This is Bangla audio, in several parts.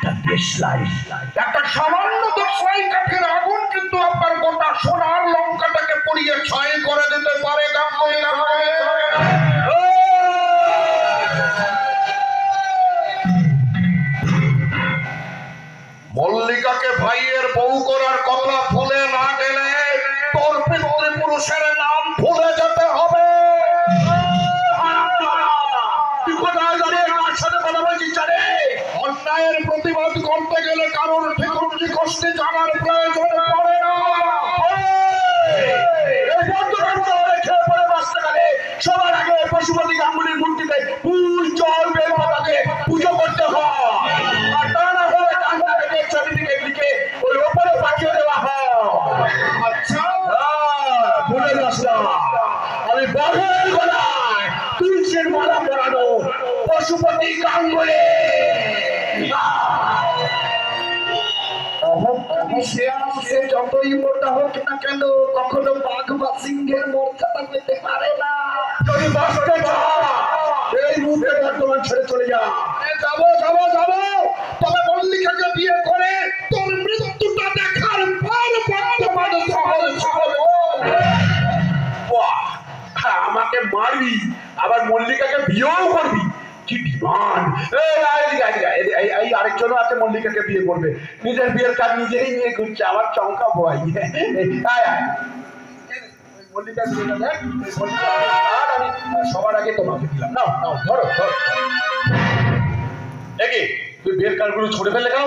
একটা দেশলাই একটা সামান্য দেশলাই কাঠের আগুন কিন্তু আপনার গোটা সোনার লঙ্কাটাকে পুড়িয়ে ছয় করে দিতে পারে গাঙ্গুলি অন্যায়ের প্রতিবাদ করতে গেলে কারোর ঠিকুন্ডি কষ্টে জানার প্রয়োজন পড়ে না। সবার আগে পশুপতি গাঙ্গুলির মূর্তিতে ফুল, জল পুজো করতে হয়। আর তা না হলে থেকে চারিদিকে দিকে ওই ওপরে পাঠিয়ে দেওয়া হয়। আচ্ছা ভুলে যাস আমি বাঘের গলায় তুলসীর মালা পরানো পশুপতি গাঙ্গুলি। সে যতই মোটা হোক না কেন কখনো বাঘ বা সিংহের মর্যাদা পেতে পারে না। যদি বাঁচতে এই মুহূর্তে বর্তমান ছেড়ে চলে যা যাব যাব যাব। তবে মল্লিকাকে বিয়ে করে তোর মৃত্যুটা দেখার পর বর্তমান বাহ আমাকে মারবি আবার মল্লিকাকে বিয়েও করবি। কি ডিমান্ড? এই আরেকজনও আছে মল্লিকাকে বিয়ে করবে। নিজের বিয়ের কাজ নিজেই নিয়ে ঘুরছে আবার চমকা বয় আয় আয়। কার্ড আমি সবার আগে তোমাকে দিলাম। নাও নাও ধরো ধরো। দেখি তুই বিয়ের কার্ডগুলো ছড়ে ফেলে কেন?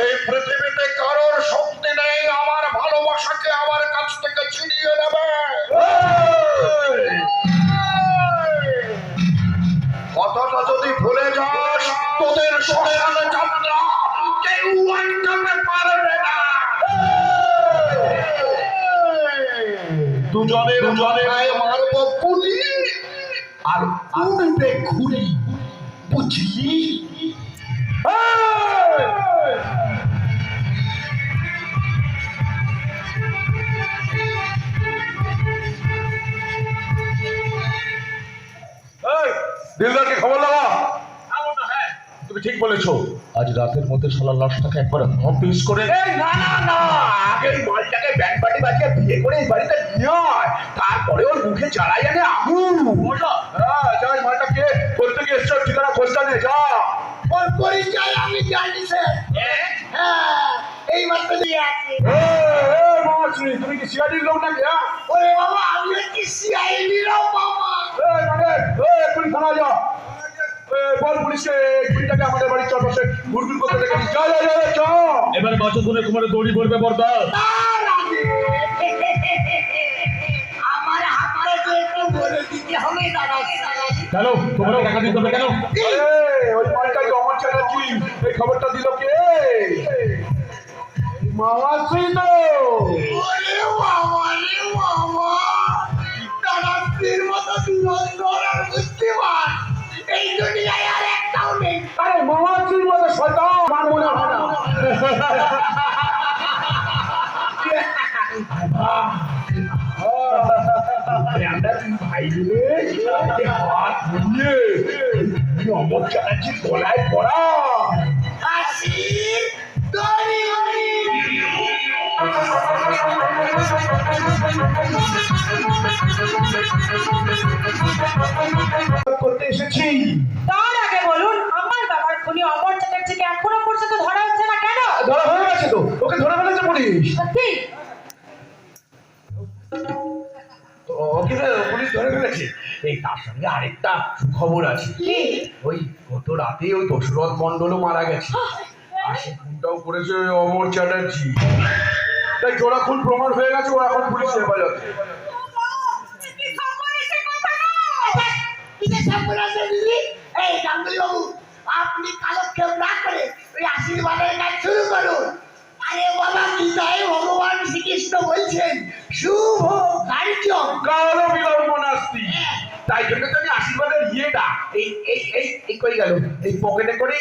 এই পৃথিবীতে কারোর শক্তি নেই আমার ভালোবাসাকে আমার কাছ থেকে ছিনিয়ে নেবে। দুজনে দুজনে গায়ে মারবো পুলি। আর উড়বে ঘুরি বুঝলি? দিলদারকে খবর লাগা তুমি ঠিক বলেছ। আজ রাতের মধ্যে শালা লাশটাকে একবার হপিস করে এই না না না। আগে মালটাকে ব্যান্ড পার্টি বাজিয়ে বিয়ে করে এই বাড়িতে নিয়ে। তারপরে ওর মুখে জ্বালাই জানে আগুন হ্যাঁ যাই মালটা কে? করতে গিয়ে এসছো? ঠিকানা খোঁজটা নে যা। ওর পরিচয় আমি জানি স্যার। হ্যাঁ এই মাত্র দিয়ে আছে। এ, এ, তুমি কি সিআইডির লোক নাকি হ্যাঁ? ওরে বাবা আমি কি বাবা। এই মানে, এই, এক্ষুনি থানা যা। এই, বল পুলিশকে এই কুড়িটাকে আমাদের বাড়ির চারপাশে ঘুরঘুর করতে দেখেছি। যা যা যা যা, যা। এবারে বছর ধরে কুমারে দৌড়ি পড়বে বর্দা। কেন তোমরা টাকা দিতে হবে কেন? ওই মালটাই অমর চ্যাটার্জি এই খবরটা দিল কে? মামাশ্রী তো। ওরে বাবা রে বাবা দাদার মতো দুরন্তর আর বুদ্ধিমান এই দুনিয়ায় আর একটাও নেই আরে মামাশ্রীর মতো শয়তান। আমার মনে হয় না। হাত এই অমর চ্যাটার্জির গলায় পড়া হাসির দড়ি তার সঙ্গে আরেকটা সুখবর আছে। ওই গত রাতে ওই দশরথ মন্ডলও মারা গেছে। আর সে খুনটাও করেছে ওই অমর চ্যাটার্জি। তাই জোড়া খুন প্রমাণ হয়ে গেছে ও এখন পুলিশ হেফাজতে। কিসের সাবধান আছে দিদি? এই গাঙ্গুলি বাবু আপনি কালক্ষেপ না করে ওই আশীর্বাদের কাজ শুরু করুন। আরে বাবা গীতায় ভগবান শ্রীকৃষ্ণ বলছেন শুভ কার্য। কালো বিলম্ব নাস্তি। তাই জন্য তো আমি আশীর্বাদের ইয়েটা এই এই এই এই কই গেল? এই পকেটে করে।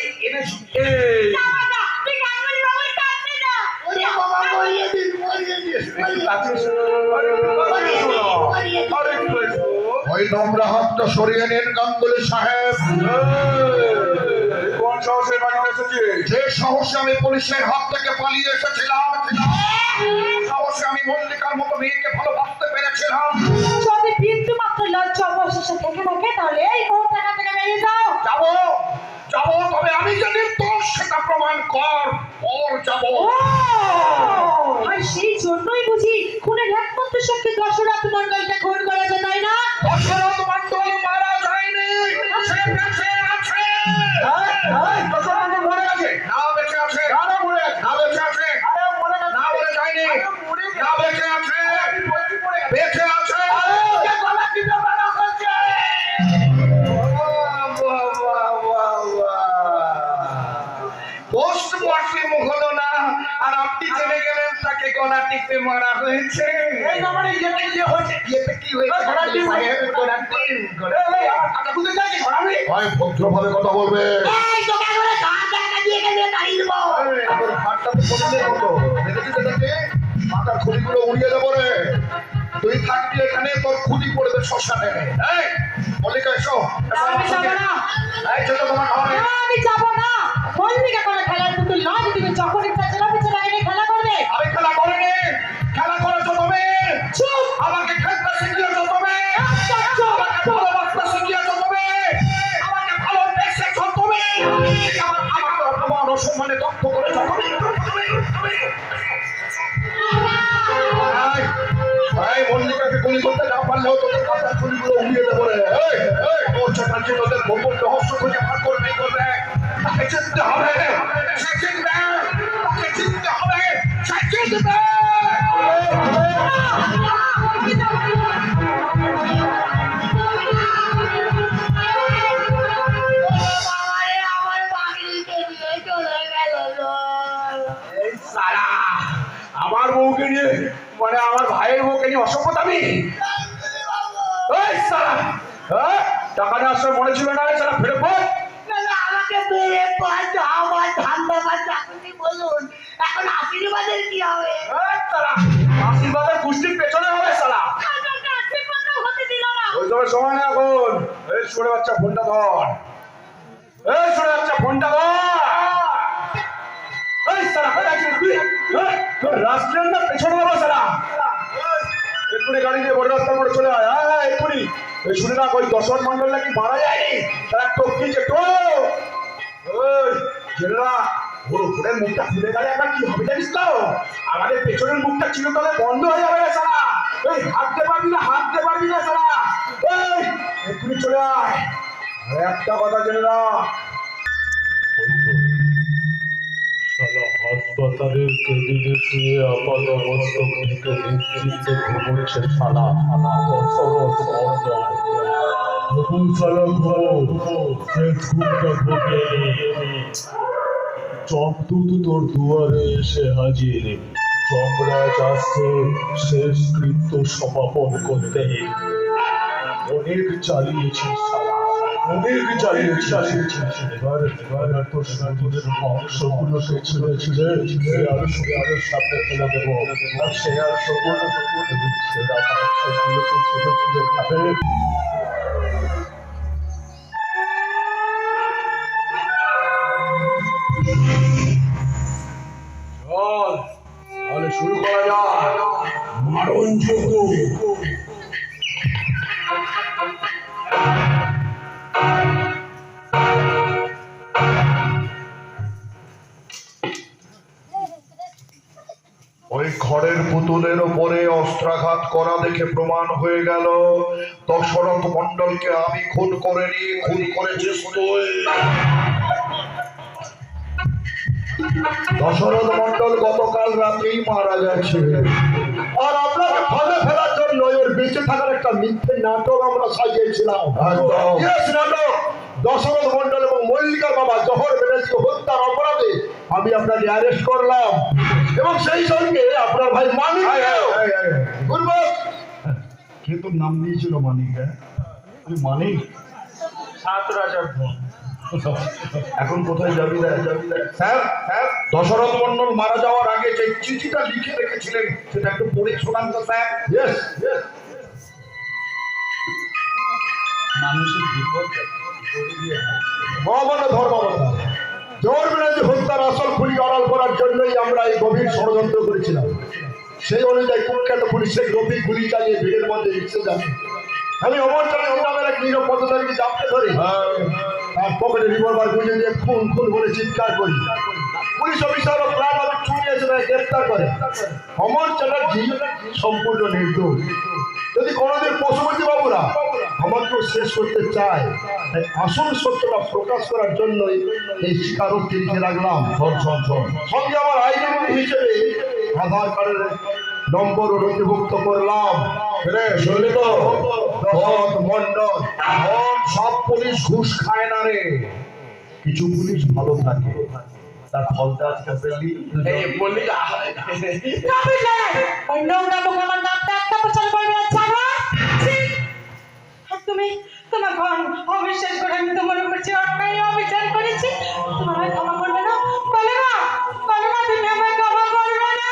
ওই নোংরা হাতটা সরিয়ে নিন গাঙ্গুলি সাহেব। কোন সাহসে বাড়িতে এসেছি যে সাহসে আমি পুলিশের হাত থেকে পালিয়ে এসেছিলাম সাহসে আমি মল্লিকার মতো মেয়েকে ভালোবাসতে পেরেছিলাম। যদি বিন্দু থাকে তাহলে এই এখান থেকে বেরিয়ে যাও। যাব যাব তবে আমি যদি তোর সেটা প্রমাণ কর ওর যাব। গলা টিপে মারা হয়েছে। এই ব্যাপারে ইয়েতে কি হয়েছে। ইয়েতে কি হয়েছে? গলা টিপে? গলা টিপ, গলা আমার কথা বুঝতে ঘোরাবি ভাই ভদ্রভাবে কথা বলবে। এই তোকে করে ঘাট দেখা দিয়ে গেলে দাঁড়িয়ে দেবো? তোর হাতটা তো পছন্দের মতো দেখেছিস এটাকে মাথার খুঁড়িগুলো উড়িয়ে দেবো রে। তুই থাকবি এখানে তোর খুঁড়ি পড়বে শ্মশানে। এই মল্লিকা এসো। আমার আমি। যাব না। এই চলো তোমার আমি যাব না। মল্লিকা কোনো খেলার পুতুল নয় তুমি যখন মনে ছিল না রে সারা ফেরত পড় আমাকে বেড়ে পাঁচ আমার ধান্দা বা চাকরি বলুন এখন আশীর্বাদের কি হবে এই আশীর্বাদের কুস্তির পেছনে হবে ওই সময় এখন এই বাচ্চা ফোনটা ধর এই বাচ্চা ফোনটা ধর এই সারা তোর রাস্তার না পেছনে যাব সারা এক্ষুনি গাড়ি নিয়ে বড় রাস্তার মোড়ে চলে আয় হ্যাঁ হ্যাঁ এক্ষুনি শুনে না ওই দশরথ মন্ডল নাকি মারা যায়নি? তারা টপকিছে তো ওই, ছেলেরা, ওর উপরের মুখটা খুলে গেলে একবার কি হবে জানিস তো? আমাদের পেছনের মুখটা তাহলে বন্ধ হয়ে যাবে রে সারা। এই, হাঁটতে পারবি না, হাঁটতে পারবি না সারা। এই এক্ষুনি চলে আয়। একটা কথা জেনে হাসপাতালের কেবিনে শুয়ে আপাত অবস্থক থেকে নিশ্চিন্তে ঘুমোচ্ছে দুয়ারে এসে সমাপন করতে। অনেক চালিয়েছিস শালা এবার তোর সাধুদের বংশগুলোকে ছিঁড়ে ছিঁড়ে ফেলে দেবো আর শেয়ার সবুজ সেরা বংশগুলোকে ছিঁড়ে ছিঁড়ে খাবে খড়ের পুতুলের ওপরে অস্ত্রাঘাত করা দেখে প্রমাণ হয়ে গেল দশরথ মন্ডলকে আমি খুন করেনি খুন করেছিস তুই দশরথ মন্ডল গতকাল রাতেই মারা গেছে। আর আপনাকে ফাঁদে ফেলার জন্য ওর বেঁচে থাকার একটা মিথ্যে নাটক আমরা সাজিয়েছিলাম। নাটক। দশরথ মন্ডল এবং মল্লিকার বাবা জহর ব্যানার্জি অপরাধে আমি আপনাকে অ্যারেস্ট করলাম। এবং সেই সঙ্গে আপনার ভাই মানিক কে তোর নাম দিয়েছিল মানিক হ্যাঁ? তুই মানিক। সাত রাজার এখন কোথায় যাবি স্যার স্যার। দশরথ মন্ডল মারা যাওয়ার আগে যে চিঠিটা লিখে রেখেছিলেন সেটা একটু পড়ে শোনান তো স্যার। ইয়েস ইয়েস মানুষের বিপদ মহামান্য ধর্মবতা জোর জন্যই আমরা এই গভীর ষড়যন্ত্র করেছিলাম। সেই অনুযায়ী কুখ্যাত পুলিশের রবি গুলি চালিয়ে ভিড়ের মধ্যে মিশে যাবে আমি চালাক গ্রামের এক নিরব পথচারীকে জাপতে ধরি। তার পকেটে রিভলভার গুঁজে দিয়ে খুন খুন বলে চিৎকার করি। পুলিশ অফিসার ও প্রাণ আমার চুরি এসে তাকে গ্রেপ্তার করে। অমর চ্যাটার্জি সম্পূর্ণ নির্দোষ। যদি কোনোদিন পশুপতি বাবুরা আমাকেও শেষ করতে চায় আসল সত্যটা প্রকাশ করার জন্যই এই স্বীকারোক্তি লিখে রাখলাম সঙ্গে আমার আইডেন্টি হিসেবে আধার কার্ডের নম্বরও নথিভুক্ত করলাম। রে শুনলি তো? ভরত মন্ডল এখন সব পুলিশ ঘুষ খায় না রে। কিছু পুলিশ ভালো থাকে। তার ফলটা আজকে পেলি এই বললি না কাপড় লড়াই অন্য নামক আমার নামটা একটা প্রচার করবে না তুমি ঘর। অবিশ্বাস করে আমি তোমার উপর যে অন্যায় অবিচার করেছি, তোমার ক্ষমা করবে না। বলো না বলো না তুমি আমায় ক্ষমা করবে না।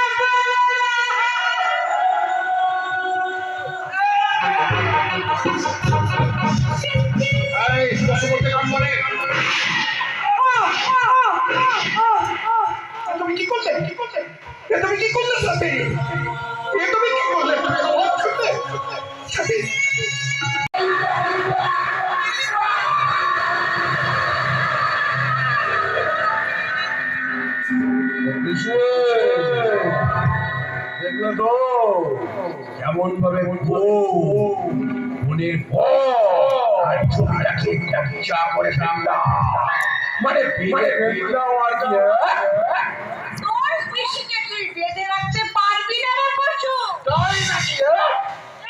তুমি কি করলে? কি করলে? তুমি কি করলে ভাবে মনের আর ছবিটাকে চা করে মানে আর কি হ্যাঁ? তোর পিসিকে তুই বেঁধে রাখতে পারবি না রে পশু তাই নাকি?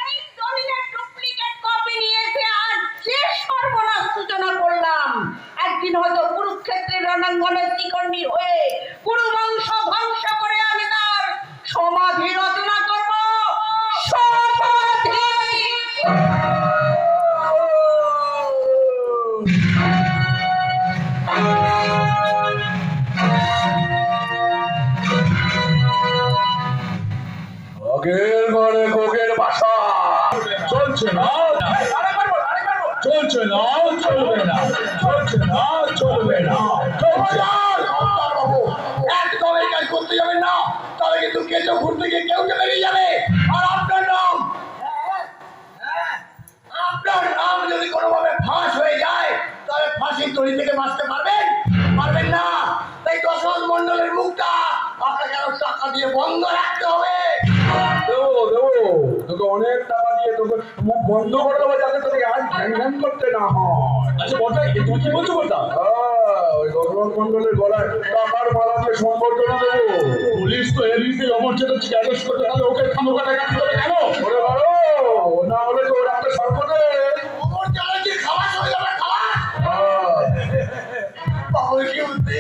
এই দলিলের ডুপ্লিকেট কপি নিয়ে এসে আজ যে সর্বনাশ সূচনা করলাম একদিন হয়তো কুরুক্ষেত্রের রণাঙ্গনে শিকন্ডি হয়ে ধ্বংস করে আমি তার সমাধি রচনা বেরিয়ে যাবে। আর আপনার নাম? আপনার নাম যদি কোনোভাবে ফাঁস হয়ে যায় তাহলে ফাঁসির দড়ি থেকে বাঁচতে পারবেন? পারবেন না। তাই দশরথ মন্ডলের মুখটা আপনাকে আরও টাকা দিয়ে বন্ধ রাখতে হবে। তোকে অনেক টাকা দিয়ে তোকে মুখ বন্ধ করে দেবো যাতে তোকে আর ঘ্যান করতে না হয়। আচ্ছা বলটা তুমি কি বলছো ওই দশরথ মন্ডলের গলায় টাকার বাড়াতে সম্পর্কটা দেবো পুলিশ তো এমনিতেই অমর চ্যাটার্জি অ্যারেস্ট করতে তাহলে ওকে খামোকা টাকা দিতে হবে কেন? ওরে বলো না হলে তো ওর একটা সর্বনাশ। অমর চ্যাটার্জি খালাস হয়ে যাবে খালাস? বাবু কি বুদ্ধি?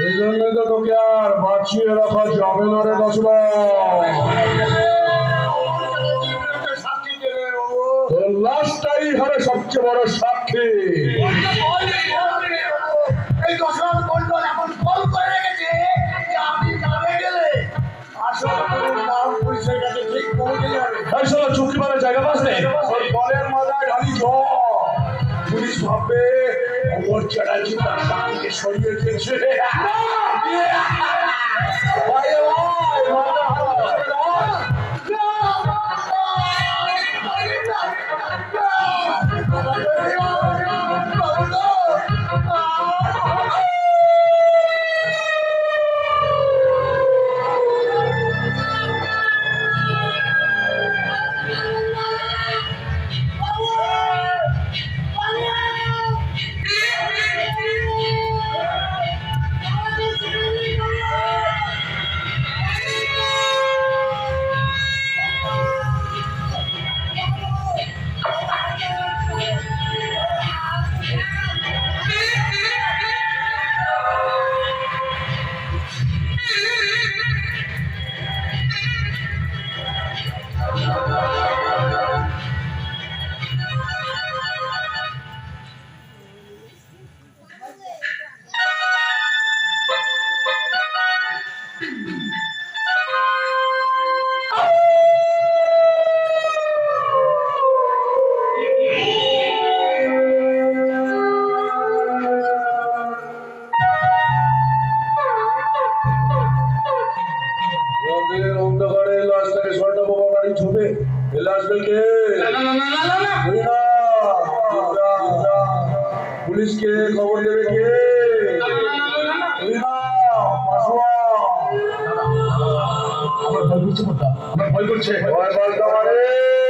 এই জন্য তো তোকে আর বাঁচিয়ে রাখা যাবে না রে দশরা তোর লাশটাই হবে সবচেয়ে বড় সাক্ষী। এই দশরথ মন্ডল এখন ফল করে রেখেছে যে আপনি যাবে গেলে আসল নাম পুলিশের কাছে ঠিক পৌঁছে যাবে। এই শোনো চুক্তি মানে জায়গা পাস নেই বলের মাথায় ঢালি পুলিশ ভাববে অমর চ্যাটার্জি তার সাথীকে সরিয়ে দিয়েছে। পুলিশকে খবর দেবে কে। আমার ভয় করছে আমার ভয় করছে। ভয় না